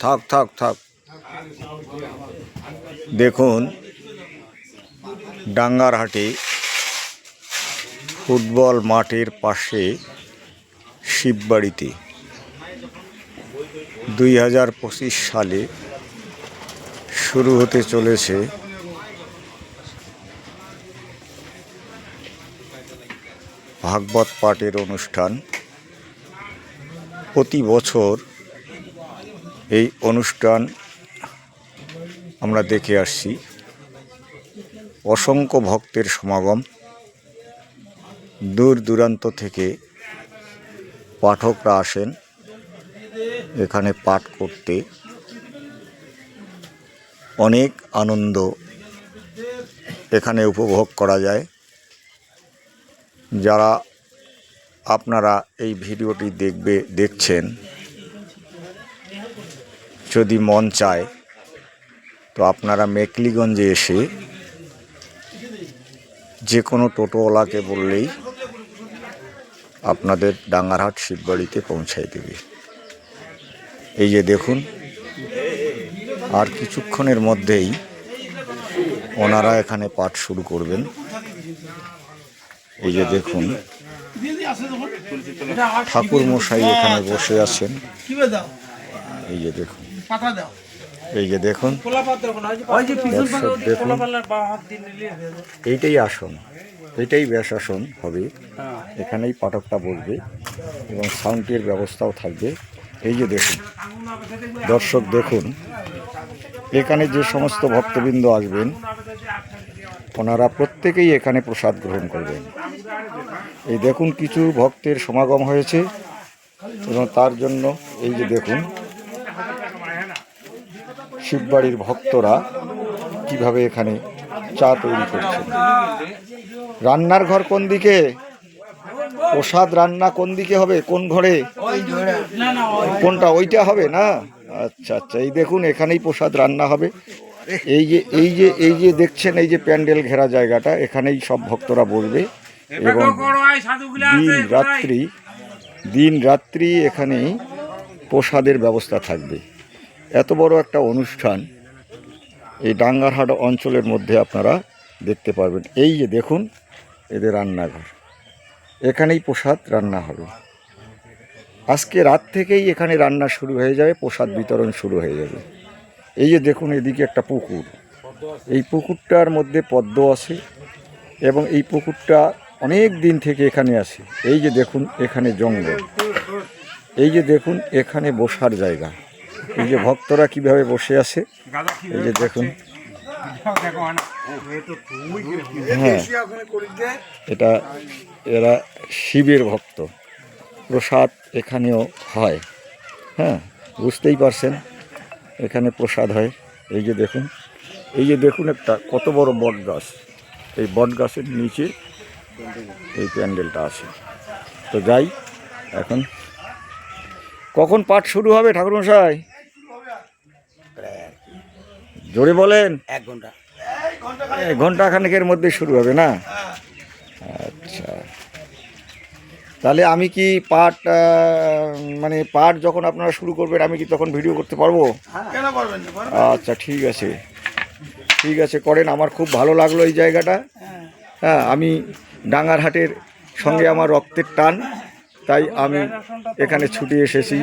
থাক থাক থাক। দেখুন, ডাঙ্গারহাটে ফুটবল মাঠের পাশে শিববাড়িতে দুই হাজার পঁচিশ সালে শুরু হতে চলেছে ভাগবত পাঠের অনুষ্ঠান। প্রতি বছর এই অনুষ্ঠান আমরা দেখে আসছি। অসংখ্য ভক্তের সমাগম। দূর দূরান্ত থেকে পাঠকরা আসেন এখানে পাঠ করতে। অনেক আনন্দ এখানে উপভোগ করা যায়। যারা আপনারা এই ভিডিওটি দেখবে, দেখছেন যদি মন চায়, তো আপনারা মেকলিগঞ্জে এসে যে কোনো টোটোওয়ালাকে বললেই আপনাদের ডাঙ্গারহাট শিববাড়িতে পৌঁছাই দেবে। এই যে দেখুন, আর কিছুক্ষণের মধ্যেই ওনারা এখানে পাঠ শুরু করবেন। এই যে দেখুন ঠাকুর মশাই এখানে বসে আছেন। এই যে দেখুন। পাতা দাও। এই যে দেখুন। হয়ে। এইটাই আসন। এইটাই ব্যাস আসন হবে এখানেই পাঠকটা বসবে এবং সাউন্ডের ব্যবস্থাও থাকবে। এই যে দেখুন। দর্শক দেখুন। এখানে যে সমস্ত ভক্তবৃন্দ আসবেন ওনারা প্রত্যেকেই এখানে প্রসাদ গ্রহণ করবেন। এই দেখুন কিছু ভক্তের সমাগম হয়েছে এবং তার জন্য এই যে দেখুন শিববাড়ির ভক্তরা কীভাবে এখানে চা তৈরি করছেন? রান্নার ঘর কোন দিকে? প্রসাদ রান্না কোন দিকে হবে? কোন ঘরে? কোনটা ওইটা হবে না? আচ্ছা আচ্ছা এই দেখুন এখানেই প্রসাদ রান্না হবে। এই যে এই যে এই যে দেখছেন এই যে প্যান্ডেল ঘেরা জায়গাটা এখানেই সব ভক্তরা বসবে এবং দিন রাত্রি দিন রাত্রি এখানেই প্রসাদের ব্যবস্থা থাকবে। এত বড় একটা অনুষ্ঠান এই ডাঙ্গারহাট অঞ্চলের মধ্যে আপনারা দেখতে পারবেন। এই যে দেখুন, এদের রান্নাঘর। এখানেই প্রসাদ রান্না হবে। আজকে রাত থেকেই এখানে রান্না শুরু হয়ে যাবে, প্রসাদ বিতরণ শুরু হয়ে যাবে। এই যে দেখুন, এদিকে একটা পুকুর। এই পুকুরটার মধ্যে পদ্ম আছে এবং এই পুকুরটা অনেক দিন থেকে এখানে আছে। এই যে দেখুন, এখানে জঙ্গল। এই যে দেখুন, এখানে বসার জায়গা। এই যে ভক্তরা কীভাবে বসে আছে, এই যে দেখুন। হ্যাঁ এটা এরা শিবের ভক্ত। প্রসাদ এখানেও হয়। হ্যাঁ বুঝতেই পারছেন, এখানে প্রসাদ হয়। এই যে দেখুন, এই যে দেখুন একটা, কত বড় বট গাছ। এই বট গাছের নিচে এই প্যান্ডেলটা আছে। তো যাই, এখন কখন পাঠ শুরু হবে ঠাকুরমশাই? জোরে বলেন। এক ঘণ্টা। এই ঘণ্টা খানেকের মধ্যে শুরু হবে না? আচ্ছা। তাহলে আমি কি পাঠ মানে পাঠ যখন আপনারা শুরু করবেন আমি কি তখন ভিডিও করতে পারব? আচ্ছা ঠিক আছে। ঠিক আছে করেন। আমার খুব ভালো লাগল এই জায়গাটা। হ্যাঁ। আমি ডাঙ্গারহাটের সঙ্গে আমার রক্তের টান। তাই আমি এখানে ছুটি এসেছি।